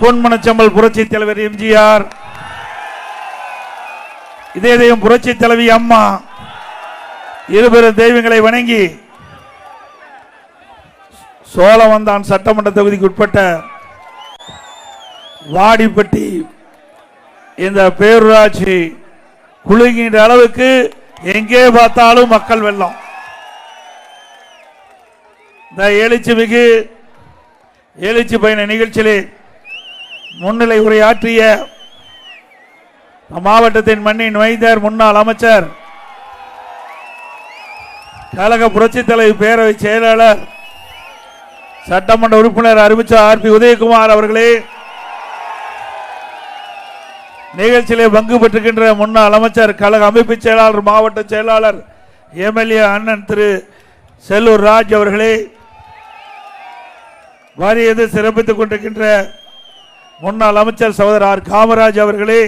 பொன்மனச்சம்பல் புரட்சி தலைவர் எம்ஜிஆர். இதே தெய்வம் புரட்சி தலைவி அம்மா. இருபெரும் தெய்வங்களை வணங்கி சோழவந்தான் சட்டமன்ற தொகுதிக்கு உட்பட்ட வாடிப்பட்டி இந்த பேரூராட்சி குலுங்கின்ற அளவுக்கு எங்கே பார்த்தாலும் மக்கள் வெள்ளம். இந்த எழுச்சி மிகு எழுச்சி பயண நிகழ்ச்சியிலே முன்னிலை உரையாற்றிய மாவட்டத்தின் மண்ணின் வைத்தர் முன்னாள் அமைச்சர் கழக புரட்சித் தலைவர் பேரவை செயலாளர் சட்டமன்ற உறுப்பினர் அறிவிச்சார் ஆர். பி. உதயகுமார் அவர்களே நிகழ்ச்சியிலே பங்கு பெற்றுகின்ற முன்னாள் அமைச்சர் கழக அமைப்பு செயலாளர் மாவட்ட செயலாளர் எம்எல்ஏ அண்ணன் திரு. செல்லூர் ராஜ் அவர்களே வாரியது சிறப்பித்துக் கொண்டிருக்கின்ற முன்னாள் அமைச்சர் சகோதரர் ஆர். காமராஜ் அவர்களே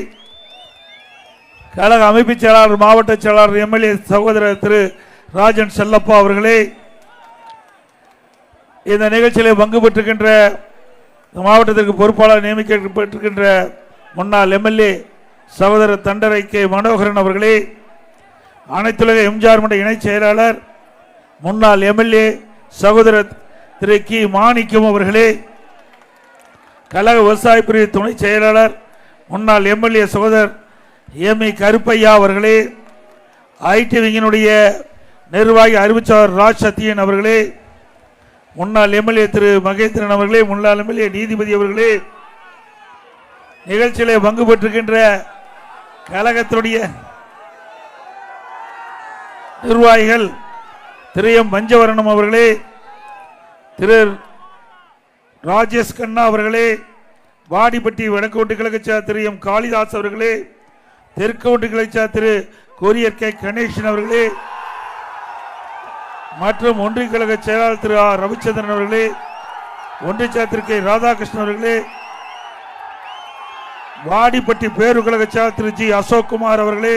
கழக அமைப்பு செயலாளர் மாவட்ட செயலாளர் எம்எல்ஏ சகோதரர் திரு. ராஜன் செல்லப்பா அவர்களே இந்த நிகழ்ச்சியில் பங்கு பெற்றுகின்ற மாவட்டத்திற்கு பொறுப்பாளர் நியமிக்கப்பட்டிருக்கின்ற முன்னாள் எம்எல்ஏ சகோதரர் தண்டரை கே. மனோகரன் அவர்களே அனைத்துலக எம்ஜிஆர் மன்ற இணைச் செயலாளர் முன்னாள் எம்எல்ஏ சகோதரர் திரு. கி. மாணிக்கம் அவர்களே கழக விவசாய பிரிவு துணை செயலாளர் முன்னாள் எம்எல்ஏ சகோதரர் எம் இ கருப்பையா அவர்களே ஐடி விங்கினுடைய நிர்வாகி அறிவிச்சவர் ராஜ் சத்தியன் அவர்களே முன்னாள் எம்எல்ஏ திரு மகேந்திரன் அவர்களே முன்னாள் எம்எல்ஏ நீதிபதி அவர்களே நிகழ்ச்சியிலே பங்கு பெற்றிருக்கின்ற கழகத்தினுடைய நிர்வாகிகள் திரு எம் பஞ்சவரணம் அவர்களே திரு ராஜேஷ் கண்ணா அவர்களே வாடிப்பட்டி வடக்கோட்டு கிழக்கச்சா திரு எம் காளிதாஸ் அவர்களே தெற்கோட்டு கிழக்கச்சா திரு கொரியர் கே கணேசன் அவர்களே மற்றும் ஒன்றிய கழக செயலாளர் திரு ஆர் ரவிச்சந்திரன் அவர்களே ஒன்றிய செயலர் கே ராதாகிருஷ்ணன் அவர்களே வாடிப்பட்டி பேரு கழக செயலாளர் திரு ஜி அசோக்குமார் அவர்களே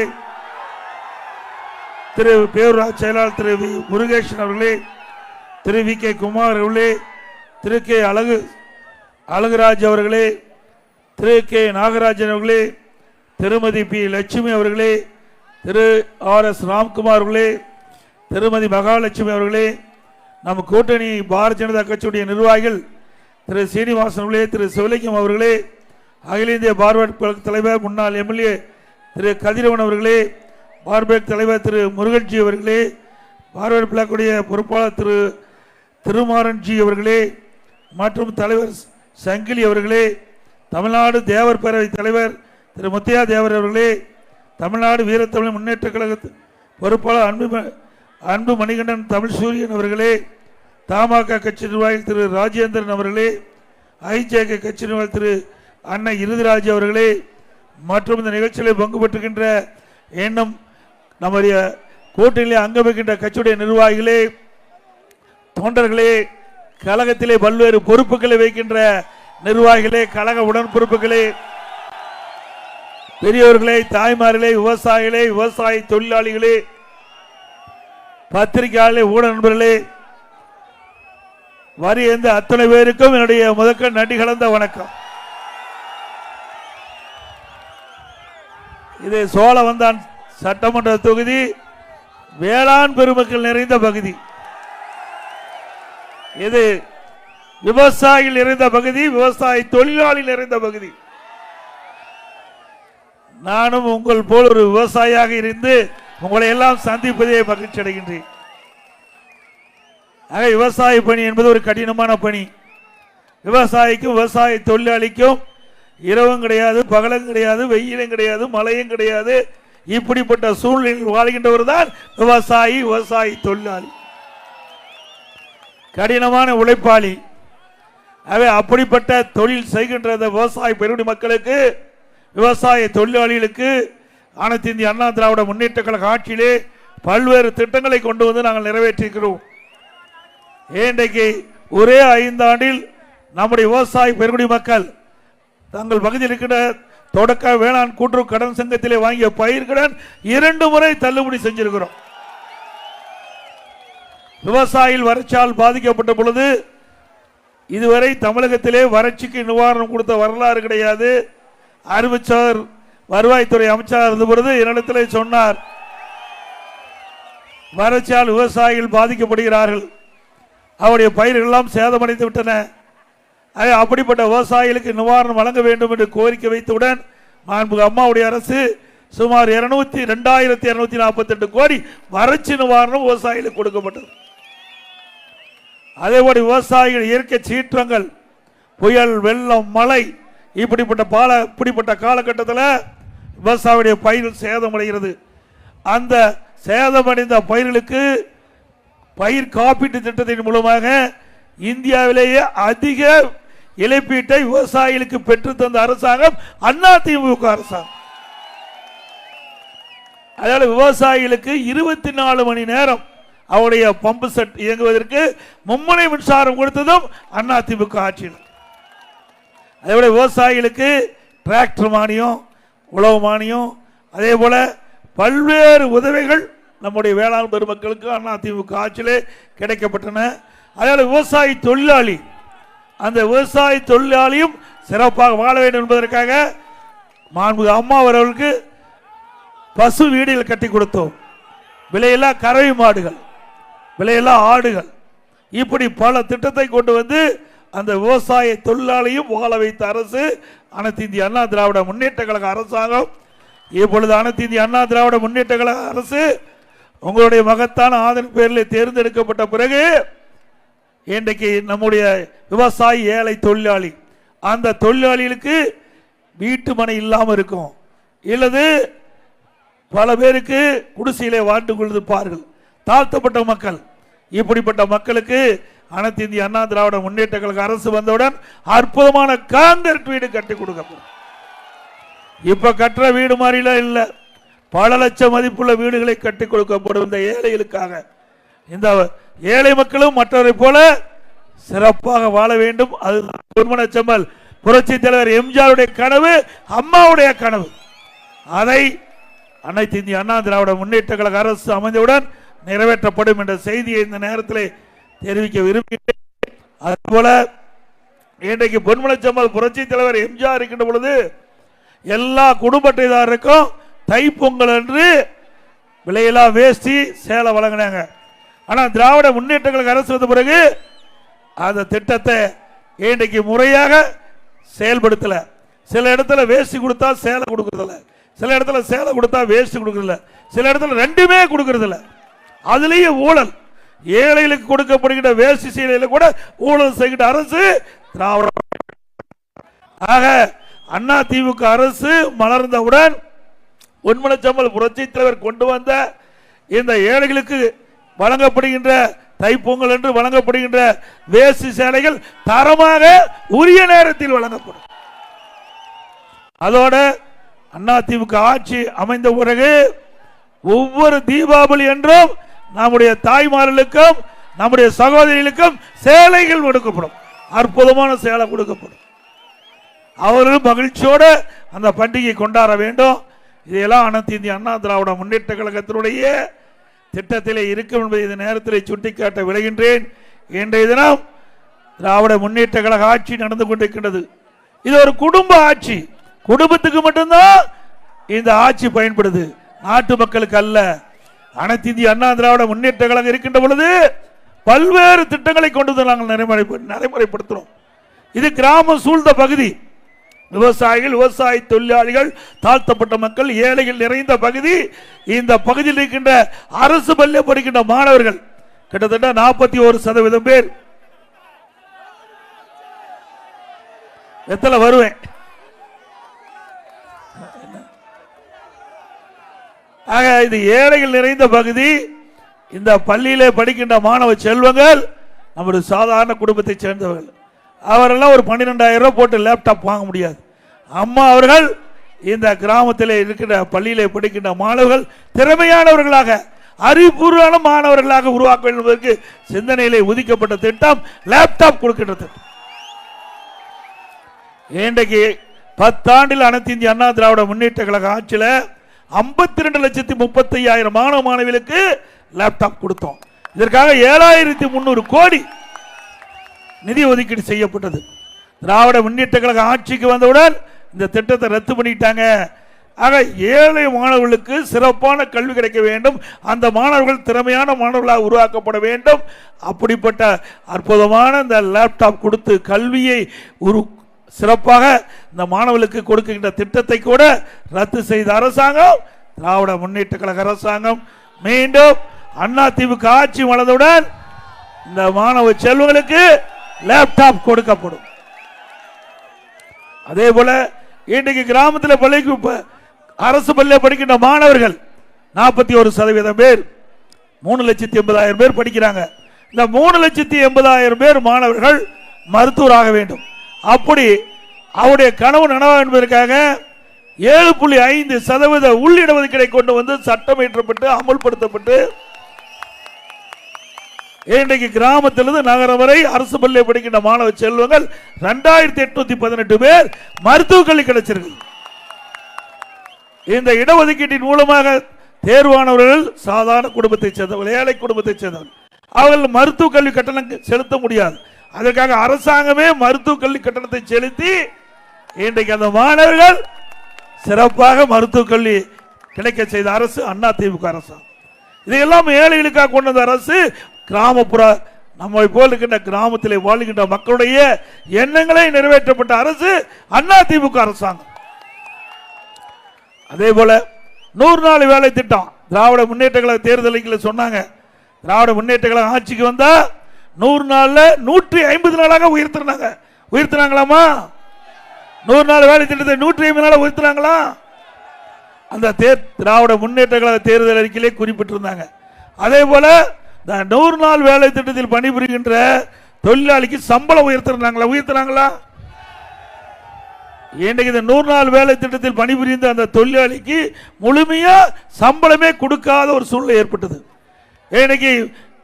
திரு பேரூராட்சி செயலாளர் திரு வி முருகேசன் அவர்களே திரு வி கே குமார் அவர்களே திரு கே அழகு அழகுராஜ் அவர்களே திரு கே நாகராஜன் அவர்களே திருமதி பி லட்சுமி அவர்களே திரு ஆர் எஸ் ராம்குமார் அவர்களே திருமதி மகாலட்சுமி அவர்களே நம் கூட்டணி பாரதிய ஜனதா கட்சியுடைய நிர்வாகிகள் திரு சீனிவாசன் அவர்களே திரு சிவலிங்கம் அவர்களே அகில இந்திய பார்பேட் கழக தலைவர் முன்னாள் எம்எல்ஏ திரு கதிரவன் அவர்களே பார்பேட் தலைவர் திரு முருகன்ஜி அவர்களே பார்வேட் பிளாக்குடைய பொறுப்பாளர் திரு திருமாறன்ஜி அவர்களே மற்றும் தலைவர் சங்கிலி அவர்களே தமிழ்நாடு தேவர் பேரவை தலைவர் திரு. முத்தையா தேவர் அவர்களே தமிழ்நாடு வீரத்தமிழ் முன்னேற்ற கழக பொறுப்பாளர் அன்பு அன்பு மணிகண்டன் தமிழ் சூரியன் அவர்களே தமாக கட்சி நிர்வாகி திரு. ராஜேந்திரன் அவர்களே ஐஜேகே கட்சி நிர்வாகி திரு. அன்னை இறுதிராஜ் அவர்களே மற்றும் இந்த நிகழ்ச்சியில் பங்கு பெற்றுகின்ற எண்ணம் நம்முடைய கூட்டணியிலே அங்கமிக்கின்ற கட்சியுடைய நிர்வாகிகளே தொண்டர்களே கழகத்திலே பல்வேறு பொறுப்புகளை வைக்கின்ற நிர்வாகிகளே கழக உடன் பொறுப்புகளே பெரியவர்களே தாய்மார்களே விவசாயிகளே விவசாய தொழிலாளிகளே பத்திரிகையாளர்களே ஊட நண்பர்களே வரி எந்த அத்தனை பேருக்கும் என்னுடைய முதற்க நன்றி கலந்த வணக்கம். இது சோழவந்தான் சட்டமன்ற தொகுதி வேளாண் பெருமக்கள் நிறைந்த பகுதி. இது விவசாயிகள் இருந்த பகுதி விவசாய தொழிலாளியில் இருந்த பகுதி. நானும் உங்கள் போல் ஒரு விவசாயியாக இருந்து உங்களை எல்லாம் சந்திப்பதே மகிழ்ச்சி அடைகின்றேன். ஆக விவசாய பணி என்பது ஒரு கடினமான பணி. விவசாயிக்கும் விவசாய தொழிலாளிக்கும் இரவும் கிடையாது பகலும் கிடையாது வெயிலும் கிடையாது மழையும் கிடையாது. இப்படிப்பட்ட சூழ்நிலையில் வாழ்கின்றவர் தான் விவசாயி விவசாயி தொழிலாளி. கடினமான உழைப்பாளி. ஆகவே அப்படிப்பட்ட தொழில் செய்கின்ற இந்த விவசாய பெருடி மக்களுக்கு விவசாய தொழிலாளிகளுக்கு அனைத்து இந்திய அண்ணா திராவிட முன்னேற்ற கழக ஆட்சியிலே பல்வேறு திட்டங்களை கொண்டு வந்து நாங்கள் நிறைவேற்றியிருக்கிறோம். இன்றைக்கு ஒரே ஐந்தாண்டில் நம்முடைய விவசாய பெருங்குடி மக்கள் தங்கள் பகுதியில் இருக்கின்ற தொடக்க வேளாண் கூட்டுறவு கடன் சங்கத்திலே வாங்கிய பயிர்கடன் இரண்டு முறை தள்ளுபடி செஞ்சிருக்கிறோம். விவசாயிகள் வறட்சியால் பாதிக்கப்பட்ட பொழுது இதுவரை தமிழகத்திலே வறட்சிக்கு நிவாரணம் கொடுத்த வரலாறு கிடையாது. அறிவிச்சார் வருவாய்த்துறை அமைச்சராக இருந்த பொழுது என்னிடத்தில் சொன்னார் வறட்சியால் விவசாயிகள் பாதிக்கப்படுகிறார்கள். அவருடைய பயிர்கள் எல்லாம் சேதமடைந்து விட்டன. அப்படிப்பட்ட விவசாயிகளுக்கு நிவாரணம் வழங்க வேண்டும் என்று கோரிக்கை வைத்தவுடன் மாண்புக அம்மாவுடைய அரசு சுமார் இருநூத்தி ரெண்டாயிரத்தி இருநூத்தி நாற்பத்தி எட்டு கோடி வறட்சி நிவாரணம் விவசாயிகளுக்கு கொடுக்கப்பட்டது. அதேபோல விவசாயிகள் இயற்கை சீற்றங்கள் புயல் வெள்ளம் மழை இப்படிப்பட்ட பால இப்படிப்பட்ட காலகட்டத்தில் விவசாயியுடைய பயிர் சேதமடைகிறது அந்த சேதமடைந்த பயிர்களுக்கு பயிர் காப்பீட்டு திட்டத்தின் மூலமாக இந்தியாவிலேயே அதிக இழப்பீட்டை விவசாயிகளுக்கு பெற்று தந்த அரசாங்கம் அண்ணா திமுக அரசாங்கம். அதனால விவசாயிகளுக்கு இருபத்தி நாலு மணி நேரம் அவருடைய பம்பு செட் இயங்குவதற்கு மும்முனை மின்சாரம் கொடுத்ததும் அண்ணா திமுக ஆட்சியில் அதேபோல் விவசாயிகளுக்கு டிராக்டர் மானியம் உழவு மானியம் அதே போல் பல்வேறு உதவிகள் நம்முடைய வேளாண் பெருமக்களுக்கு அண்ணா திமுக ஆட்சியிலே கிடைக்கப்பட்டன. அதனால் விவசாயி தொழிலாளி அந்த விவசாய தொழிலாளியும் சிறப்பாக வாழ வேண்டும் என்பதற்காக மாண்புக அம்மா அவர்களுக்கு பசு வீடுகள் கட்டி கொடுத்தோம். விலையில்லா கறவை மாடுகள். விலையெல்லாம் ஆடுகள். இப்படி பல திட்டத்தை கொண்டு வந்து அந்த விவசாய தொழிலாளியும் வாழ வைத்த அரசு அனைத்து இந்திய அண்ணா திராவிட முன்னேற்ற கழக அரசாங்கம் இப்பொழுது அனைத்து இந்திய அண்ணா திராவிட முன்னேற்ற கழக அரசு உங்களுடைய மகத்தான ஆதரவு பேரில் தேர்ந்தெடுக்கப்பட்ட பிறகு இன்றைக்கு நம்முடைய விவசாயி ஏழை தொழிலாளி அந்த தொழிலாளிகளுக்கு வீட்டு மனை இல்லாமல் இருக்கும். இல்லது பல பேருக்கு குடிசையிலே வாழ்ந்து கொள்ளிருப்பார்கள் தாழ்த்தப்பட்ட மக்கள். இப்படிப்பட்ட மக்களுக்கு அனைத்து இந்திய அண்ணா திராவிட முன்னேற்ற கழக அரசு வந்தவுடன் அற்புதமான காங்கிரட் வீடு கட்டி கொடுக்கப்படும். இப்ப கட்டுற வீடு மாதிரிலாம் இல்லை. பல லட்சம் மதிப்புள்ள வீடுகளை கட்டி கொடுக்கப்படும் இந்த ஏழைகளுக்காக. இந்த ஏழை மக்களும் மற்றவரை போல சிறப்பாக வாழ வேண்டும். அது பொன்மனச்செம்மல் புரட்சி தலைவர் எம்ஜிஆருடைய கனவு அம்மாவுடைய கனவு. அதை அனைத்து இந்திய அண்ணா திராவிட முன்னேற்ற கழக அரசு அமைந்தவுடன் நிறைவேற்றப்படும் என்ற செய்தியை இந்த நேரத்தில் தெரிவிக்க விரும்புகிறேன். அதுபோல இன்றைக்கு பொன்மனச்செம்மல் புரட்சி தலைவர் எம்ஜிஆர் இருக்கின்ற பொழுது எல்லா குடும்ப அட்டைதாரருக்கும் தைப்பொங்கல் அன்று விலையில்லா வேஷ்டி சேலை வழங்கினாங்க. ஆனால் திராவிட முன்னேற்றங்களுக்கு அரசு வந்த பிறகு அந்த திட்டத்தை இன்றைக்கு முறையாக செயல்படுத்தலை. சில இடத்துல வேஷ்டி கொடுத்தா சேலை கொடுக்கறதில்ல. சில இடத்துல சேலை கொடுத்தா வேஷ்டி கொடுக்கறதில்ல. சில இடத்துல ரெண்டுமே கொடுக்குறதில்ல. அதுலேயே ஊழல். ஏழைகளுக்கு கொடுக்கப்படுகின்ற வேஷ்டி சீலையில கூட ஊழல் செய்கின்ற அரசு திராவிட ஆக அண்ணா திமுக அரசு மலர்ந்தவுடன் உண்மனச்சம்பல் புரட்சி தலைவர் கொண்டு வந்த இந்த ஏழைகளுக்கு வழங்கப்படுகின்ற தைப்பொங்கல் என்று வழங்கப்படுகின்ற வேஷ்டி சேலைகள் தரமாக உரிய நேரத்தில் வழங்கப்படும். அதோட அதிமுக ஆட்சி அமைந்த பிறகு ஒவ்வொரு தீபாவளி என்றும் நம்முடைய தாய்மார்களுக்கும் நம்முடைய சகோதரிகளுக்கும் சேலைகள் கொடுக்கப்படும். அற்புதமான சேலை கொடுக்கப்படும். அவர்களும் மகிழ்ச்சியோட அந்த பண்டிகை கொண்டாட வேண்டும். இதையெல்லாம் அனைத்து இந்திய அண்ணா திராவிட முன்னேற்ற கழகத்தினுடைய திட்டத்திலே இருக்கும் என்பதை இந்த நேரத்தில் சுட்டிக்காட்ட விளைகின்றேன் இன்றைய தினம் திராவிட முன்னேற்ற கழக ஆட்சி நடந்து கொண்டிருக்கின்றது. இது ஒரு குடும்ப ஆட்சி. குடும்பத்துக்கு மட்டும்தான் இந்த ஆட்சி பயன்படுது. நாட்டு மக்களுக்கு அல்ல. அனைத்து இந்திய அண்ணா திராவிட முன்னேற்ற கழகம் இருக்கின்ற பொழுது பல்வேறு திட்டங்களை கொண்டு வந்து நாங்கள் நடைமுறை நடைமுறைப்படுத்துகிறோம் இது கிராமம் சூழ்ந்த பகுதி. விவசாயிகள் விவசாய தொழிலாளிகள் தாழ்த்தப்பட்ட மக்கள் ஏழைகள் நிறைந்த பகுதி. இந்த பகுதியில் இருக்கின்ற அரசு பள்ளி படிக்கின்ற மாணவர்கள் கிட்டத்தட்ட நாற்பத்தி ஒரு சதவீதம் பேர். எத்தனை வருவேன்? ஆக இது ஏழைகள் நிறைந்த பகுதி. இந்த பள்ளியிலே படிக்கின்ற மாணவ செல்வங்கள் நம்முடைய சாதாரண குடும்பத்தை சேர்ந்தவர்கள். அவரெல்லாம் ஒரு பன்னிரெண்டாயிரம் ரூபாய் போட்டு லேப்டாப் வாங்க முடியாது. அம்மா அவர்கள் இந்த கிராமத்தில் இருக்கின்ற பள்ளியிலே படிக்கின்ற மாணவர்கள் திறமையானவர்களாக அறிவுபூர்வமான மாணவர்களாக உருவாக்க வேண்டும் என்பதற்கு சிந்தனையிலே ஒதுக்கப்பட்ட திட்டம் லேப்டாப் கொடுக்கின்ற திட்டம். இன்றைக்கு பத்தாண்டில் அனைத்து இந்திய அண்ணா திராவிட முன்னேற்ற கழக ஆட்சியில் ஐம்பத்தி ரெண்டு லட்சத்தி முப்பத்தி ஐயாயிரம் மாணவ மாணவிகளுக்கு லேப்டாப் கொடுத்தோம். இதற்காக ஏழாயிரத்தி முந்நூறு கோடி நிதி ஒதுக்கீடு செய்யப்பட்டது. திராவிட முன்னேற்ற கழக ஆட்சிக்கு வந்தவுடன் இந்த திட்டத்தை ரத்து பண்ணிட்டாங்க. ஆக ஏழை மாணவர்களுக்கு சிறப்பான கல்வி கிடைக்க வேண்டும். அந்த மாணவர்கள் திறமையான மாணவர்களாக உருவாக்கப்பட வேண்டும். அப்படிப்பட்ட அற்புதமான இந்த லேப்டாப் கொடுத்து கல்வியை உரு சிறப்பாக இந்த மாணவர்களுக்கு கொடுக்கின்ற திட்டத்தை கூட ரத்து செய்த அரசாங்கம் திராவிட முன்னேற்ற கழக அரசாங்கம் மீண்டும் அண்ணா திமுக ஆட்சி வளர்ந்தவுடன் இந்த மாணவ செல்வங்களுக்கு லேப்டாப் கொடுக்கப்படும். அதே போல இன்றைக்கு கிராமத்தில் பள்ளிக்கு அரசு பள்ளியில் படிக்கின்ற மாணவர்கள் நாற்பத்தி ஒரு சதவீதம் பேர் மூணு லட்சத்தி எண்பதாயிரம் பேர் படிக்கிறாங்க. இந்த மூணு லட்சத்தி எண்பதாயிரம் பேர் மாணவர்கள் மருத்துவராக வேண்டும். அப்படி அவருடைய கனவு நனவா என்பதற்காக ஏழு புள்ளி ஐந்து சதவீத உள்ளிடஒதுக்கீடை கொண்டு வந்து சட்டம் இயற்றப்பட்டு அமல்படுத்தப்பட்டு இன்றைக்கு கிராமத்திலிருந்து நகரம் வரை அரசு பள்ளியை படிக்கின்ற மாணவ செல்வங்கள் ரெண்டாயிரத்தி எட்நூத்தி பதினெட்டு பேர் மருத்துவக் கல்வி கிடைச்சிருக்கு இந்த இடஒதுக்கீட்டின் மூலமாக தேர்வானவர்கள் சாதாரண குடும்பத்தைச் சேர்ந்தவர்கள் ஏழை குடும்பத்தைச் சேர்ந்தவர்கள் அவர்கள் மருத்துவக் கல்வி கட்டணம் செலுத்த முடியாது. அதற்காக அரசாங்கமே மருத்துவக் கல்வி கட்டணத்தை செலுத்தி இன்றைக்கு அந்த மாணவர்கள் சிறப்பாக மருத்துவக் கல்வி கிடைக்க செய்த அரசு அண்ணா திமுக அரசாங்கம் இதையெல்லாம் ஏழைகளுக்காக கொண்டு வந்த அரசு கிராமப்புற நம்மை போல் இருக்கின்ற கிராமத்தில் வாழ்கின்ற மக்களுடைய எண்ணங்களை நிறைவேற்றப்பட்ட அரசு அண்ணா திமுக அரசாங்கம். அதே போல நூறு நாள் வேலை திட்டம் திராவிட முன்னேற்ற கழக தேர்தலில் சொன்னாங்க. திராவிட முன்னேற்ற கழகம் ஆட்சிக்கு வந்தால் நூறு நாளில் நூற்றி ஐம்பது நாளாக உயர்த்தினாங்க. உயர்த்தினாங்களாமா? நூறு நாள் வேலை திட்டத்தை நூற்றி ஐம்பது நாளாக உயர்த்தினாங்களா? அந்த தேர் திராவிட முன்னேற்ற கழக தேர்தல் அறிக்கையிலே குறிப்பிட்டிருந்தாங்க. அதே போல் இந்த நூறு நாள் வேலை திட்டத்தில் பணிபுரிகின்ற தொழிலாளிக்கு சம்பளம் உயர்த்தினாங்களா உயர்த்தினாங்களா? இன்றைக்கு இந்த நூறு நாள் வேலை திட்டத்தில் பணிபுரிந்த அந்த தொழிலாளிக்கு முழுமையாக சம்பளமே கொடுக்காத ஒரு சூழ்நிலை ஏற்பட்டது. இன்னைக்கு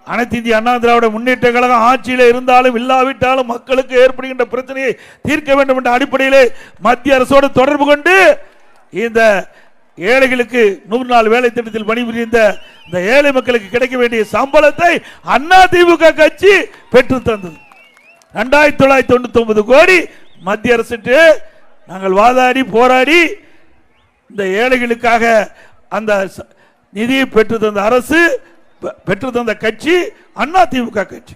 அனைத்து இந்திய அண்ணா திராவிட முன்னேற்ற கழகம் ஆட்சியில் இருந்தாலும் இல்லாவிட்டாலும் மக்களுக்கு ஏற்படுகின்ற பிரச்சனையை தீர்க்க வேண்டும் என்ற அடிப்படையிலே மத்திய அரசோடு தொடர்பு கொண்டு இந்த ஏழைகளுக்கு நூறு நாள் வேலை திட்டத்தில் பணிபுரிந்த இந்த ஏழை மக்களுக்கு கிடைக்க வேண்டிய சம்பளத்தை அண்ணா திமுக கட்சி பெற்று தந்தது. ரெண்டாயிரத்தி தொள்ளாயிரத்தி தொண்ணூத்தி ஒன்பது கோடி மத்திய அரசுட்டு நாங்கள் வாதாடி போராடி இந்த ஏழைகளுக்காக அந்த நிதியை பெற்று தந்த அரசு பெற்று தந்த கட்சி அண்ணா திமுக கட்சி.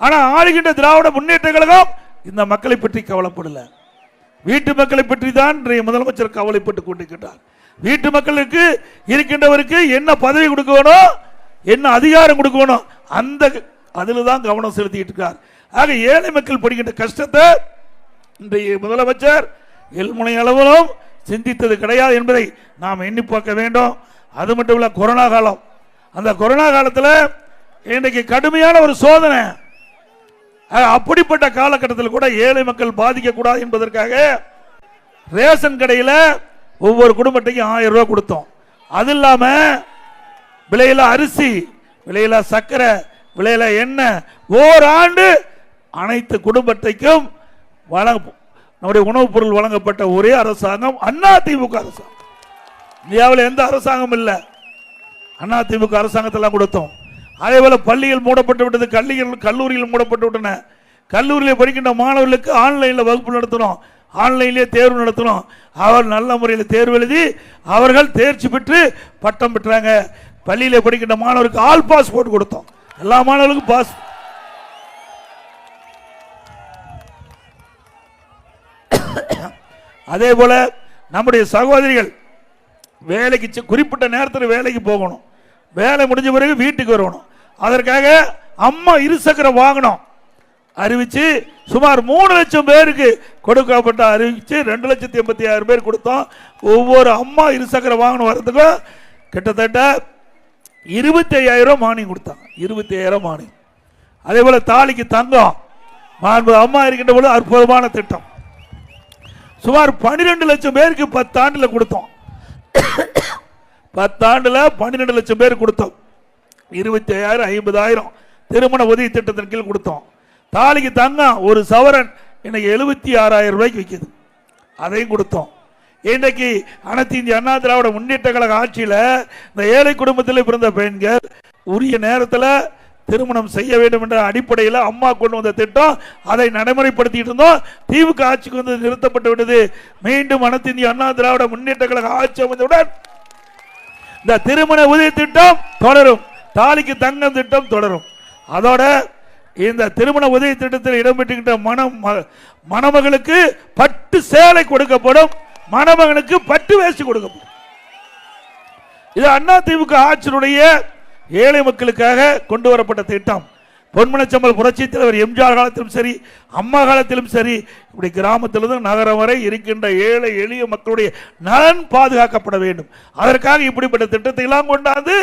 ஆனால் ஆளுகின்ற திராவிட முன்னேற்ற கழகம் இந்த மக்களை பற்றி கவலைப்படல. வீட்டு மக்களை பற்றி தான் இன்றைய முதலமைச்சர் கவலைப்பட்டு கொண்டிருக்கிறார். வீட்டு மக்களுக்கு இருக்கின்றவருக்கு என்ன பதவி கொடுக்கணும் என்ன அதிகாரம் கொடுக்கணும் அந்த அதில் தான் கவனம் செலுத்திட்டு இருக்கார். ஆக ஏழை மக்கள் படுகின்ற கஷ்டத்தை இன்றைய முதலமைச்சர் எல்முனை அளவிலும் சிந்தித்தது கிடையாது என்பதை நாம் எண்ணி பார்க்க வேண்டும். அது மட்டும் இல்லை கொரோனா காலம். அந்த கொரோனா காலத்தில் இன்றைக்கு கடுமையான ஒரு சோதனை. அப்படிப்பட்ட காலகட்டத்தில் கூட ஏழை மக்கள் பாதிக்கக்கூடாது என்பதற்காக ரேஷன் கடையில் ஒவ்வொரு குடும்பத்தையும் ஆயிரம் ரூபா கொடுத்தோம். அது இல்லாமல் விலையில அரிசி விலையில சர்க்கரை விலையில எண்ணெய் ஓராண்டு அனைத்து குடும்பத்தைக்கும் வழங்க நம்முடைய உணவுப் பொருள் வழங்கப்பட்ட ஒரே அரசாங்கம் அண்ணா திமுக அரசாங்கம். இந்தியாவில் எந்த அரசாங்கம் இல்லை. அண்ணா திமுக அரசாங்கத்தெல்லாம் கொடுத்தோம். அதே போல பள்ளிகள் மூடப்பட்டு விட்டது கல்லிகள் கல்லூரிகள் மூடப்பட்டு விட்டன. கல்லூரியில் படிக்கின்ற மாணவர்களுக்கு ஆன்லைனில் வகுப்பு நடத்தணும் ஆன்லைன்லேயே தேர்வு நடத்தணும் அவர் நல்ல முறையில் தேர்வு எழுதி அவர்கள் தேர்ச்சி பெற்று பட்டம் பெற்றாங்க. பள்ளியில் படிக்கின்ற மாணவருக்கு ஆல் பாஸ் போட்டு கொடுத்தோம். எல்லா மாணவர்களுக்கும் பாஸ். அதே போல நம்முடைய சகோதரிகள் வேலைக்கு குறிப்பிட்ட நேரத்தில் வேலைக்கு போகணும். வேலை முடிஞ்ச பிறகு வீட்டுக்கு வரணும். அதற்காக அம்மா இருசக்கர வாங்கணும் அறிவிச்சு சுமார் மூணு லட்சம் பேருக்கு கொடுக்கப்பட்ட அறிவிச்சு ரெண்டு லட்சத்தி எண்பத்தி ஆயிரம் பேர் கொடுத்தோம். ஒவ்வொரு அம்மா இருசக்கர வாங்கணும் வர்றதுக்கும் கிட்டத்தட்ட இருபத்தி ஐயாயிரம் மானியம் கொடுத்தாங்க. இருபத்தி ஐயாயிரம் மானியம். அதே போல தாலிக்கு தங்கம். மாண்பு அம்மா இருக்கின்ற பொழுது அற்புதமான திட்டம். சுமார் பன்னிரெண்டு லட்சம் பேருக்கு பத்தாண்டில் கொடுத்தோம். பத்தாண்டுல பன்னிரெண்டு லட்சம் பேர் கொடுத்தோம். இருபத்தி ஐயாயிரம் ஐம்பதாயிரம். திருமண உதவி திட்டத்தின் கீழ் கொடுத்தோம். தாலிக்கு தங்கம் ஒரு சவரன் இன்னைக்கு எழுபத்தி ஆறாயிரம் ரூபாய்க்கு விற்கிது. அதையும் கொடுத்தோம். இன்றைக்கு அனைத்து இந்திய அண்ணா திராவிட முன்னேற்ற கழக ஆட்சியில் இந்த ஏழை குடும்பத்தில் பிறந்த பெண்கள் உரிய நேரத்தில் திருமணம் செய்ய வேண்டும் என்ற அடிப்படையில் அம்மா கொண்டு வந்த திட்டம் அதை நடைமுறைப்படுத்திட்டு இருந்தோம். திமுக ஆட்சிக்கு வந்து நிறுத்தப்பட்டு விட்டது. மீண்டும் அனைத்து இந்திய அண்ணா திராவிட முன்னேற்ற கழக ஆட்சி அமைந்தவுடன் இந்த திருமண உதவி திட்டம் தொடரும். தாலிக்கு தங்கம் திட்டம் தொடரும். அதோட இந்த திருமண உதவி திட்டத்தில் இடம்பெற்றுகின்ற மணம் ம- மணமகளுக்கு பட்டு சேலை கொடுக்கப்படும். மணமகனுக்கு பட்டு வேஷ்டி கொடுக்கப்படும். இது அண்ணா ஆட்சியினுடைய ஏழை மக்களுக்காக கொண்டு வரப்பட்ட திட்டம். பொன்மனச்சம்பல் புரட்சி தலைவர் எம்ஜிஆர் காலத்திலும் சரி அம்மா காலத்திலும் சரி இப்படி கிராமத்திலிருந்து நகரம் வரை இருக்கின்ற ஏழை எளிய மக்களுடைய நலன் பாதுகாக்கப்பட வேண்டும். அதற்காக இப்படிப்பட்ட திட்டத்தை எல்லாம் கொண்டாந்து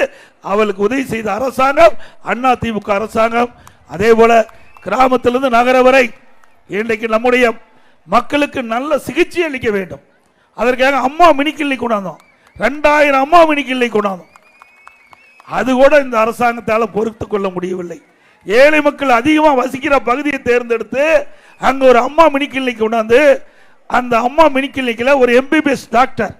அவளுக்கு உதவி செய்த அரசாங்கம் அண்ணா திமுக அரசாங்கம். அதே போல கிராமத்திலிருந்து நகரம் வரை இன்றைக்கு நம்முடைய மக்களுக்கு நல்ல சிகிச்சை அளிக்க வேண்டும். அதற்காக அம்மா மினி கொண்டாந்தோம். ரெண்டாயிரம் அம்மா மினிக்கிள்ளை கொண்டாந்தோம். அது கூட இந்த அரசாங்கத்தால் பொறுத்து கொள்ள முடியவில்லை. ஏழை மக்கள் அதிகமாக வசிக்கிற பகுதியை தேர்ந்தெடுத்து அங்கே ஒரு அம்மா மினி கிளினிக் கொண்டாந்து அந்த அம்மா மினி கிளினிக்கில் ஒரு எம்பிபிஎஸ் டாக்டர்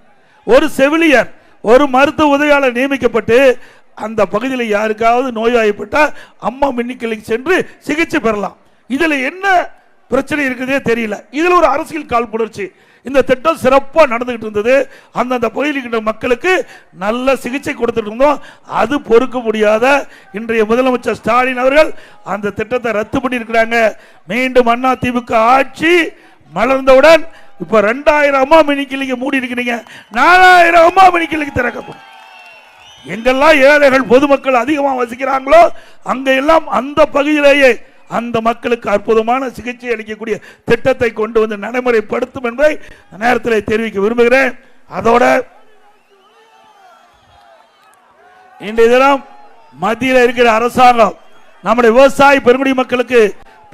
ஒரு செவிலியர் ஒரு மருத்துவ உதவியாளர் நியமிக்கப்பட்டு அந்த பகுதியில் யாருக்காவது நோய்வாய்ப்பட்டால் அம்மா மினி கிளினிக் சென்று சிகிச்சை பெறலாம். இதில் என்ன பிரச்சனை இருக்குதே தெரியல. இதில் ஒரு அரசியல் காழ்ப்புணர்ச்சி. இந்த திட்டம் சிறப்பாக நடந்துகிட்டு இருந்தது. அந்தந்த பகுதியில் இருக்கின்ற மக்களுக்கு நல்ல சிகிச்சை கொடுத்துட்டு இருந்தோம். அது பொறுக்க முடியாத இன்றைய முதலமைச்சர் ஸ்டாலின் அவர்கள் அந்த திட்டத்தை ரத்து பண்ணியிருக்கிறாங்க. மீண்டும் அண்ணா திமுக ஆட்சி மலர்ந்தவுடன் இப்போ ரெண்டாயிரம் அம்மா மினி கிளிக்கு மூடி இருக்கிறீங்க. நாலாயிரம் அம்மா மினி கிளிக்கு திறக்கப்படும் எங்கெல்லாம் ஏழைகள் பொதுமக்கள் அதிகமாக வசிக்கிறாங்களோ அங்கெல்லாம் அந்த பகுதியிலேயே அந்த மக்களுக்கு அற்புதமான சிகிச்சை அளிக்கக்கூடிய திட்டத்தை கொண்டு வந்து நடைமுறைப்படுத்தும் என்பதை நேரத்தில் தெரிவிக்க விரும்புகிறேன். அதோட இன்றைய தினம் மத்தியில் இருக்கிற அரசாங்கம் நம்முடைய விவசாய பெருங்குடி மக்களுக்கு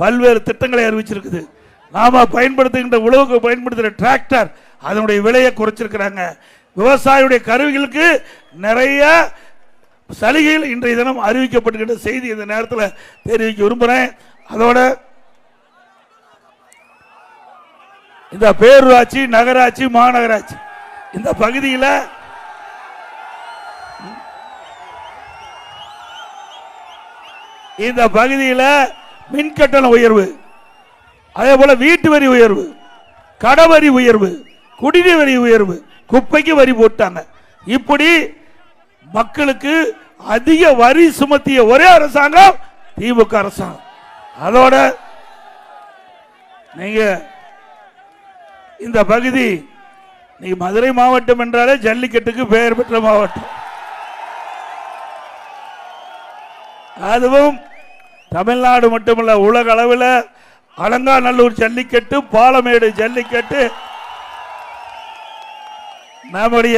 பல்வேறு திட்டங்களை அறிவிச்சிருக்குது. நாம பயன்படுத்துகின்ற உழவுக்கு பயன்படுத்துகிற டிராக்டர் அதனுடைய விலையை குறைச்சிருக்கிறாங்க. விவசாயியுடைய கருவிகளுக்கு நிறைய சலுகையில் இன்றைய தினம் அறிவிக்கப்பட்டுகின்ற செய்தி இந்த நேரத்தில் தெரிவிக்க விரும்புகிறேன் அதோட இந்த பேரூராட்சி நகராட்சி மாநகராட்சி இந்த பகுதியில் இந்த பகுதியில் மின் கட்டண உயர்வு அதே போல வீட்டு வரி உயர்வு கடவரி உயர்வு குடிநீர் வரி உயர்வு குப்பைக்கு வரி போட்டாங்க. இப்படி மக்களுக்கு அதிக வரி சுமத்திய ஒரே அரசாங்கம் திமுக அரசாங்கம். அதோட நீங்க இந்த பகுதி நீங்க மதுரை மாவட்டம் என்றாலே ஜல்லிக்கட்டுக்கு பெயர் பெற்ற மாவட்டம். அதுவும் தமிழ்நாடு மட்டுமல்ல உலக அளவில் அலங்காநல்லூர் ஜல்லிக்கட்டு பாலமேடு ஜல்லிக்கட்டு நம்முடைய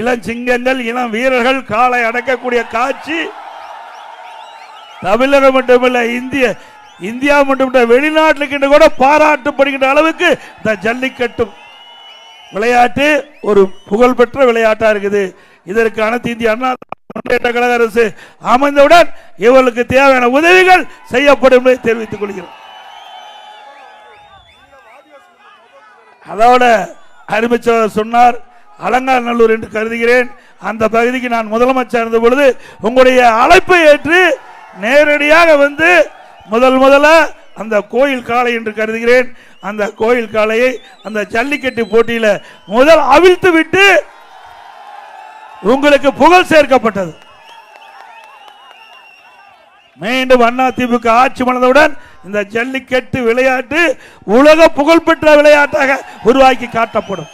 இளஞ்சிங்கங்கள் இளம் வீரர்கள் காலை அடக்கக்கூடிய காட்சி. தமிழகம் மட்டுமல்ல இந்திய இந்தியா மட்டுமல்ல வெளிநாட்டுக்கு கூட பாராட்டப்படுகின்ற அளவுக்கு இந்த ஜல்லிக்கட்டு விளையாட்டு ஒரு புகழ்பெற்ற விளையாட்டா இருக்குது. இதற்கு அனைத்து இந்திய அண்ணா முன்னேற்ற கழக அரசு அமைந்தவுடன் இவர்களுக்கு தேவையான உதவிகள் செய்யப்படும் என்பதை தெரிவித்துக் கொள்கிறோம். அதோட அறிவிச்சவர் சொன்னார் அலங்காநல்லூர் என்று கருதுகிறேன். அந்த பகுதிக்கு நான் முதலமைச்சர் இருந்த பொழுது உங்களுடைய அழைப்பை ஏற்று நேரடியாக வந்து முதல் முதல்ல அந்த கோயில் காளை என்று கருதுகிறேன். அந்த கோயில் காளையை அந்த ஜல்லிக்கட்டு போட்டியில முதல் அவிழ்த்து விட்டு உங்களுக்கு புகழ் சேர்க்கப்பட்டது. மீண்டும் அண்ணா திமுக ஆட்சி மனதவுடன் இந்த ஜல்லிக்கட்டு விளையாட்டு உலக புகழ்பெற்ற விளையாட்டாக உருவாக்கி காட்டப்படும்.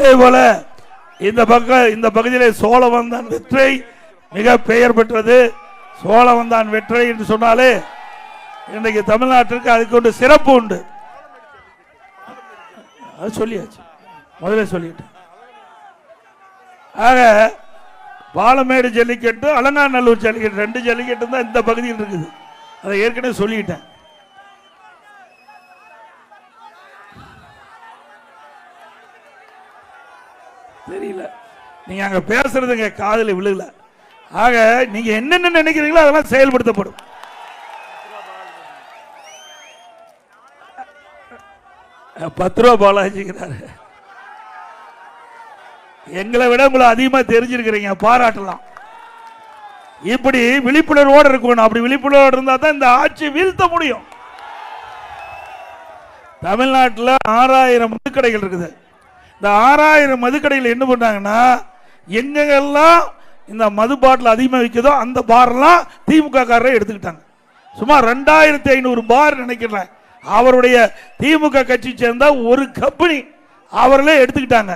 அதே போல இந்த பக்கம் இந்த பகுதியில் சோழவந்தான் வெற்றை மிக பெயர் பெற்றது. சோழவந்தான் வெற்றை என்று சொன்னாலே இன்றைக்கு தமிழ்நாட்டிற்கு அதுக்கு ஒன்று சிறப்பு உண்டு. அது சொல்லியாச்சு. முதல்ல சொல்லிட்டேன். ஆக பாலமேடு ஜல்லிக்கட்டு அலங்காநல்லூர் ஜல்லிக்கட்டு ரெண்டு ஜல்லிக்கட்டு தான் இந்த பகுதியில் இருக்குது. அதை ஏற்கனவே சொல்லிட்டேன். தெரியல. நீங்க அங்க பேசுறதுங்க காதுல விழுகல. ஆக நீங்க என்னென்ன நினைக்கிறீங்களோ அதெல்லாம் செயல்படுத்தப்படும். பத்து ரூபா பாலாஜிக்கிறாரு எங்களை விட உங்களை அதிகமா தெரிஞ்சிருக்கிறீங்க பாராட்டலாம். இப்படி விழிப்புணர்வோடு இருக்கணும். அப்படி விழிப்புணர்வோடு இருந்தா தான் இந்த ஆட்சி வீழ்த்த முடியும். தமிழ்நாட்டில் ஆறாயிரம் மதுக்கடைகள் இருக்குது. இந்த ஆறாயிரம் மதுக்கடையில் என்ன பண்ணாங்கன்னா எங்கெங்கெல்லாம் இந்த மது பாட்டில் அதிகமாக விற்குதோ அந்த பார்லாம் திமுக காரரை எடுத்துக்கிட்டாங்க. சுமார் ரெண்டாயிரத்தி ஐநூறு பார் நினைக்கிறேன். அவருடைய திமுக கட்சி சேர்ந்த ஒரு கம்பெனி அவர்களே எடுத்துக்கிட்டாங்க.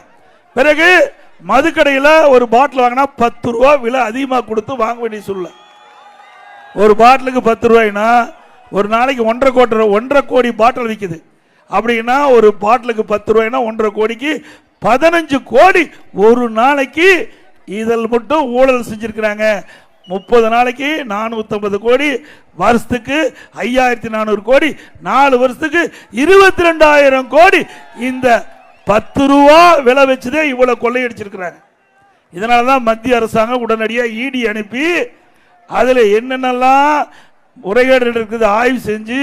பிறகு மதுக்கடையில் ஒரு பாட்டில் வாங்கினா பத்து ரூபா விலை அதிகமாக கொடுத்து வாங்க வேண்டிய சூழ்நிலை. ஒரு பாட்டிலுக்கு பத்து ரூபாய்னா ஒரு நாளைக்கு ஒன்றரை கோட்டி ஒன்றரை கோடி பாட்டில் விற்குது அப்படின்னா ஒரு பாட்டிலுக்கு பத்து ரூபாய்னா ஒன்றரை கோடிக்கு பதினஞ்சு கோடி ஒரு நாளைக்கு இதில் மட்டும் ஊழல் செஞ்சுருக்கிறாங்க. முப்பது நாளைக்கு நானூற்றம்பது கோடி வருஷத்துக்கு ஐயாயிரத்தி நானூறு கோடி நாலு வருஷத்துக்கு இருபத்தி ரெண்டாயிரம் கோடி இந்த பத்து ரூபா விலை வச்சுதே இவ்வளோ கொள்ளையடிச்சிருக்கிறாங்க. இதனால தான் மத்திய அரசாங்கம் உடனடியாக இடி அனுப்பி அதில் என்னென்னலாம் முறைகேடு இருக்குது ஆய்வு செஞ்சு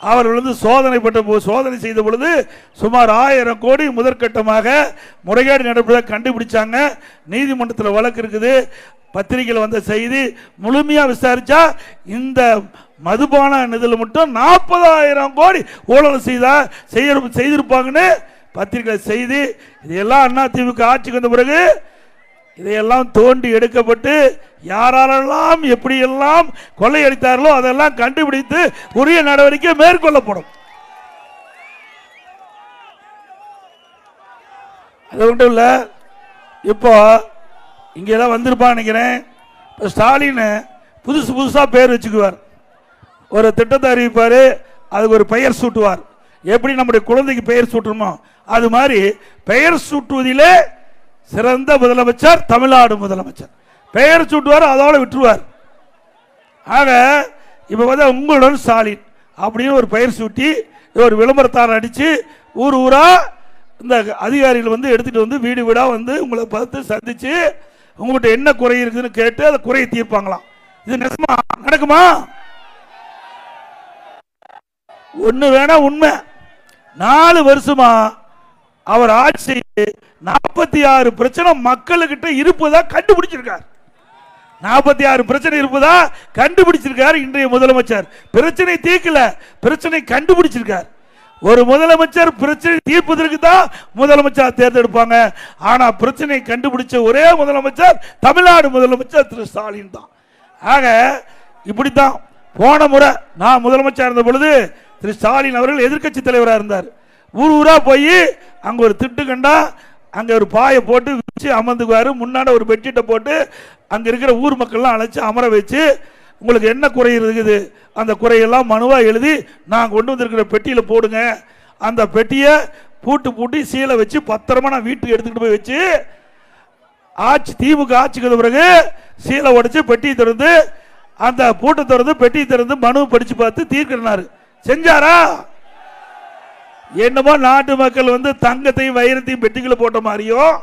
அவர்கள் வந்து சோதனைப்பட்ட போ- சோதனை செய்த பொழுது சுமார் ஆயிரம் கோடி முதற்கட்டமாக முறைகேடு நடப்பதை கண்டுபிடிச்சாங்க. நீதிமன்றத்தில் வழக்கு இருக்குது. பத்திரிகையில் வந்த செய்தி முழுமையாக விசாரித்தா இந்த மதுபான இதில் மட்டும் நாற்பதாயிரம் கோடி ஊழல் செய்தா செய்ய செய்திருப்பாங்கன்னு பத்திரிகை செய்தி. இதையெல்லாம் அண்ணா திமுக ஆட்சிக்கு வந்த பிறகு இதையெல்லாம் தோண்டி எடுக்கப்பட்டு யாரெல்லாம் எப்படியெல்லாம் கொள்ளையடித்தார்களோ அதெல்லாம் கண்டுபிடித்து உரிய நடவடிக்கை மேற்கொள்ளப்படும். அது மட்டும் இல்லை இப்போ இங்கெல்லாம் வந்திருப்பான்னு நினைக்கிறேன். இப்போ ஸ்டாலின் புதுசு புதுசாக பேர் வச்சுக்குவார். ஒரு திட்டத்தை அறிவிப்பார் அதுக்கு ஒரு பெயர் சூட்டுவார். எப்படி நம்முடைய குழந்தைக்கு பெயர் சூட்டுறோமோ அது மாதிரி பெயர் சூட்டுவதிலே சிறந்த முதலமைச்சர் தமிழ்நாடு முதலமைச்சர். பெயர் சூட்டுவார் அதோட விட்டுருவார். ஆக இப்போ வந்து உங்களுடன் ஸ்டாலின் அப்படின்னு ஒரு பெயர் சூட்டி ஒரு விளம்பரத்தார் அடித்து ஊர் ஊரா இந்த அதிகாரிகள் வந்து எடுத்துட்டு வந்து வீடு வீடா வந்து உங்களை பார்த்து சந்திச்சு உங்கள்கிட்ட என்ன குறை இருக்குதுன்னு கேட்டு அதை குறையை தீர்ப்பாங்களாம். இது நிஜமா? நடக்குமா? ஒண்ணு வேணா உண்மை. நாலு வருஷமா அவர் ஆட்சி நாற்பத்தி ஆறு பிரச்சனை மக்களுக்கிட்ட இருப்பதா கண்டுபிடிச்சிருக்கார். நாற்பத்தி ஆறு பிரச்சனை இருப்பதா கண்டுபிடிச்சிருக்கார் இன்றைய முதலமைச்சர். பிரச்சனை தீர்க்கல பிரச்சனை கண்டுபிடிச்சிருக்கார். ஒரு முதலமைச்சர் பிரச்சனை தீர்ப்பதற்கு தான் முதலமைச்சர் தேர்ந்தெடுப்பாங்க. ஆனா பிரச்சனை கண்டுபிடிச்ச ஒரே முதலமைச்சர் தமிழ்நாடு முதலமைச்சர் திரு ஸ்டாலின் தான். ஆக இப்படித்தான் போன முறை நான் முதலமைச்சர் இருந்த பொழுது திரு ஸ்டாலின் அவர்கள் எதிர்க்கட்சி தலைவராக இருந்தார். ஊர் ஊரா போய் அங்க ஒரு திட்டு கண்டா அங்கே ஒரு பாயை போட்டு வச்சு அமர்ந்துக்குவார். முன்னாடி ஒரு பெட்ஷீட்டை போட்டு அங்கே இருக்கிற ஊர் மக்கள்லாம் அழைச்சி அமர வச்சு உங்களுக்கு என்ன குறை இருக்குது? அந்த குறையெல்லாம் மனுவாக எழுதி நான் கொண்டு வந்திருக்கிற பெட்டியில் போடுங்க. அந்த பெட்டியை பூட்டு பூட்டி சீலை வச்சு பத்திரமா நான் வீட்டுக்கு எடுத்துக்கிட்டு போய் வச்சு ஆட்சி திமுக ஆட்சிக்கு பிறகு சீலை உடைச்சு பெட்டியை திறந்து அந்த பூட்டை திறந்து பெட்டியை திறந்து மனு படித்து பார்த்து தீர்க்கிறாரு செஞ்சாரா? என்னமோ நாட்டு மக்கள் வந்து தங்கத்தையும் வைரத்தையும் பெட்டிக்குள்ள போட்ட மாதிரியும்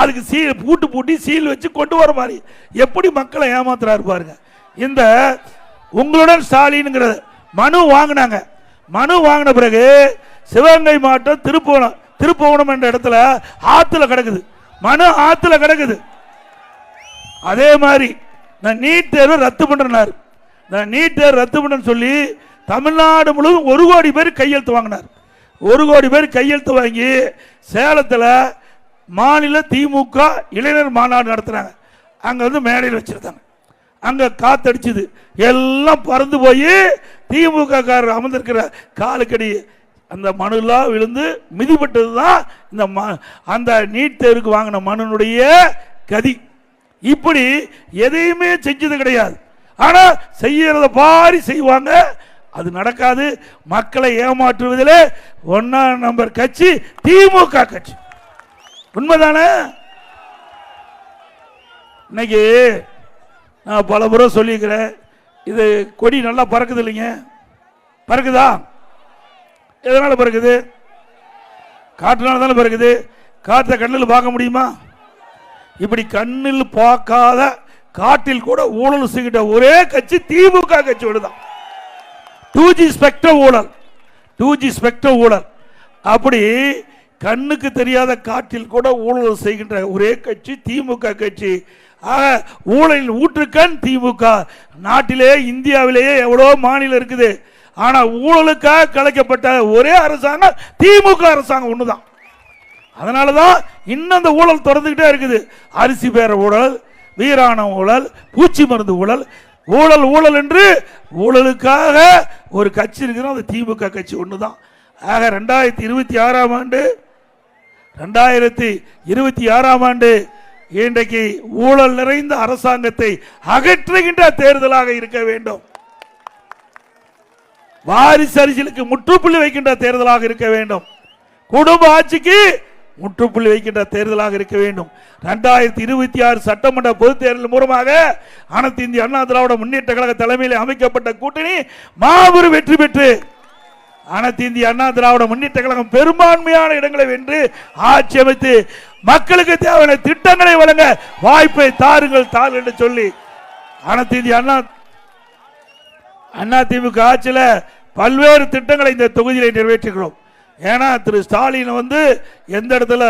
அதுக்கு சீல் பூட்டு பூட்டி சீல் வச்சு கொண்டு வர மாதிரி. எப்படி மக்களை ஏமாத்துறாரு பாருங்க. இந்த உங்களுடன் ஸ்டாலின்ங்கிற மனு வாங்கினாங்க. மனு வாங்கின பிறகு சிவகங்கை மாவட்டம் திருப்புவனம் திருப்புவனம் என்ற இடத்துல ஆத்துல கிடக்குது. மனு ஆத்துல கிடக்குது. அதே மாதிரி நான் நீட் தேர்வு ரத்து பண்றேனாரு நான் நீட் தேர்வு ரத்து பண்றேன்னு சொல்லி தமிழ்நாடு முழுவதும் ஒரு கோடி பேர் கையெழுத்து வாங்கினார். ஒரு கோடி பேர் கையெழுத்து வாங்கி சேலத்தில் மாநில திமுக இளைஞர் மாநாடு நடத்துகிறாங்க அங்கே வந்து மேடையில் வச்சுருந்தாங்க அங்கே காத்தடிச்சுது. எல்லாம் பறந்து போய் திமுக காரர் அமர்ந்திருக்கிற காலுக்கடி அந்த மனுலாம் விழுந்து மிதிப்பட்டது தான் இந்த ம- அந்த நீட் தேர்வுக்கு வாங்கின மனுனுடைய கதி. இப்படி எதையுமே செஞ்சது கிடையாது. ஆனால் செய்யறத பாரி செய்வாங்க. அது நடக்காது. மக்களை ஏமாற்றுவதிலே ஒன்னாம் நம்பர் கட்சி திமுக கட்சி. உண்மைதானே? இன்னைக்கு நான் பல முறை சொல்லியிருக்கிறேன். இது கொடி நல்லா பறக்குது இல்லைங்க? பறக்குதா? எதனால பறக்குது? காற்றுனால தானே பறக்குது? காற்றை கண்ணில் பார்க்க முடியுமா? இப்படி கண்ணில் பார்க்காத காட்டில் கூட ஊழல் செய்கிட்ட ஒரே கட்சி திமுக கட்சியோடு தான். டூ ஜி ஸ்பெக்ட்ரம் ஊழல். டூ ஜி ஸ்பெக்ட்ரம் ஊழல். அப்படி கண்ணுக்கு தெரியாத காற்றில் கூட ஊழல் செய்கின்ற ஒரே கட்சி திமுக கட்சி. ஆக ஊழலில் ஊற்றுக்கண் திமுக. நாட்டிலே இந்தியாவிலேயே எவ்வளோ மாநிலம் இருக்குது. ஆனால் ஊழலுக்காக கலைக்கப்பட்ட ஒரே அரசாங்கம் திமுக அரசாங்கம் ஒன்று தான் அதனால தான் இன்னும் அந்த ஊழல் தொடர்ந்துக்கிட்டே இருக்குது. அரிசி பேர ஊழல் வீராண ஊழல் பூச்சி மருந்து ஊழல் ஊழல் ஊழல் என்று ஊழலுக்காக ஒரு கட்சி இருக்கிறோம். அது திமுக கட்சி ஒன்று தான் ஆக ரெண்டாயிரத்தி இருபத்தி ஆறாம் ஆண்டு ரெண்டாயிரத்தி இருபத்தி ஆறாம் ஆண்டு இன்றைக்கு ஊழல் நிறைந்த அரசாங்கத்தை அகற்றுகின்ற தேர்தலாக இருக்க வேண்டும். வாரிசு அரசியலுக்கு முற்றுப்புள்ளி வைக்கின்ற தேர்தலாக இருக்க வேண்டும். குடும்ப ஆட்சிக்கு முற்றுப்புள்ளி வைக்கின்ற தேர்தலாக இருக்க வேண்டும். ரெண்டாயிரத்தி இருபத்தி ஆறு சட்டமன்ற பொதுத் தேர்தல் மூலமாக அனைத்து இந்திய அண்ணா திராவிட முன்னேற்ற கழக தலைமையில் அமைக்கப்பட்ட கூட்டணி மாபெரும் வெற்றி பெற்று அனைத்து இந்திய அண்ணா திராவிட முன்னேற்ற கழகம் பெரும்பான்மையான இடங்களை வென்று ஆட்சி அமைத்து மக்களுக்கு தேவையான திட்டங்களை வழங்க வாய்ப்பை தாருங்கள் தாரு என்று சொல்லி அனைத்து இந்திய அண்ணா அண்ணா திமுக ஆட்சியில் பல்வேறு திட்டங்களை இந்த தொகுதியில் நிறைவேற்றுகிறோம். ஏன்னா திரு ஸ்டாலின் வந்து எந்த இடத்துல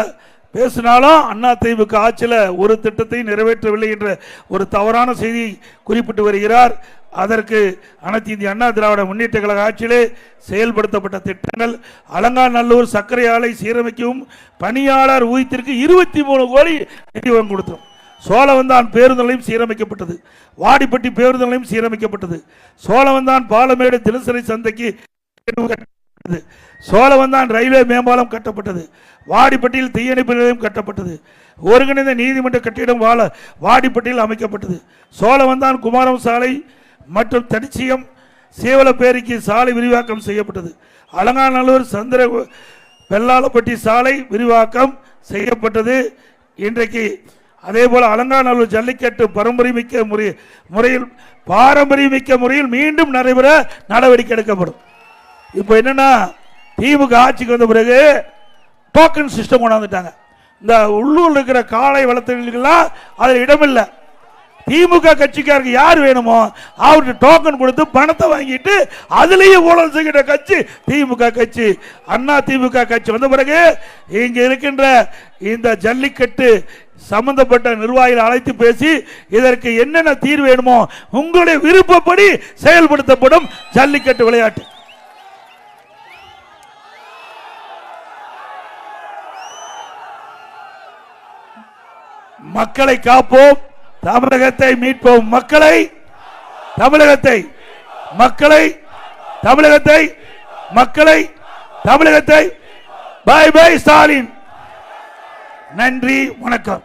பேசினாலும் அண்ணா திமுக ஆட்சியில் ஒரு திட்டத்தையும் நிறைவேற்றவில்லை என்ற ஒரு தவறான செய்தி குறிப்பிட்டு வருகிறார். அதற்கு அனைத்து இந்திய அண்ணா திராவிட முன்னேற்ற கழக ஆட்சியிலே செயல்படுத்தப்பட்ட திட்டங்கள் அலங்காநல்லூர் சர்க்கரை ஆலை சீரமைக்கவும் பணியாளர் ஊதியத்திற்கு இருபத்தி மூணு கோடி நிதி கொடுத்தோம். சோழவந்தான் பேருந்து நிலையம் சீரமைக்கப்பட்டது. வாடிப்பட்டி பேருந்து நிலையம் சீரமைக்கப்பட்டது. சோழவந்தான் பாலமேடு தினசரி சந்தைக்கு கட்டப்பட்டது. சோழவந்தான் ரயில்வே மேம்பாலம் கட்டப்பட்டது. வாடிப்பட்டியில் தீயணைப்பு நிலையம் கட்டப்பட்டது. ஒருங்கிணைந்த நீதிமன்ற கட்டிடம் வாழ வாடிப்பட்டியில் அமைக்கப்பட்டது. சோழவந்தான் குமாரம் சாலை மற்றும் தனிச்சியம் சேவலப்பேரிக்கு சாலை விரிவாக்கம் செய்யப்பட்டது. அலங்காநல்லூர் சந்திர வெள்ளாளப்பட்டி சாலை விரிவாக்கம் செய்யப்பட்டது. இன்றைக்கு அதேபோல் அலங்காநல்லூர் ஜல்லிக்கட்டு பாரம்பரியமிக்க முறை முறையில் பாரம்பரியமிக்க முறையில் மீண்டும் நடைபெற நடவடிக்கை எடுக்கப்படும். இப்போ என்னன்னா திமுக ஆட்சிக்கு வந்த பிறகு டோக்கன் சிஸ்டம் கொண்டாந்துட்டாங்க. இந்த உள்ளூரில் இருக்கிற காளை வளர்த்தவர்களுக்கெல்லாம் அதில் இடமில்லை. திமுக கட்சிக்காரங்க யார் வேணுமோ அவருக்கு டோக்கன் கொடுத்து பணத்தை வாங்கிட்டு அதுலேயும் ஊழல் செய்கிற கட்சி திமுக கட்சி. அண்ணா திமுக கட்சி வந்த பிறகு இங்கே இருக்கின்ற இந்த ஜல்லிக்கட்டு சம்பந்தப்பட்ட நிர்வாகிகள் அழைத்து பேசி இதற்கு என்னென்ன தீர்வு வேணுமோ உங்களுடைய விருப்பப்படி செயல்படுத்தப்படும் ஜல்லிக்கட்டு விளையாட்டு. மக்களை காப்போம். தமிழகத்தை மீட்போம். மக்களை தமிழகத்தை மக்களை தமிழகத்தை மக்களை தமிழகத்தை. பை பை ஸ்டாலின் நன்றி வணக்கம்.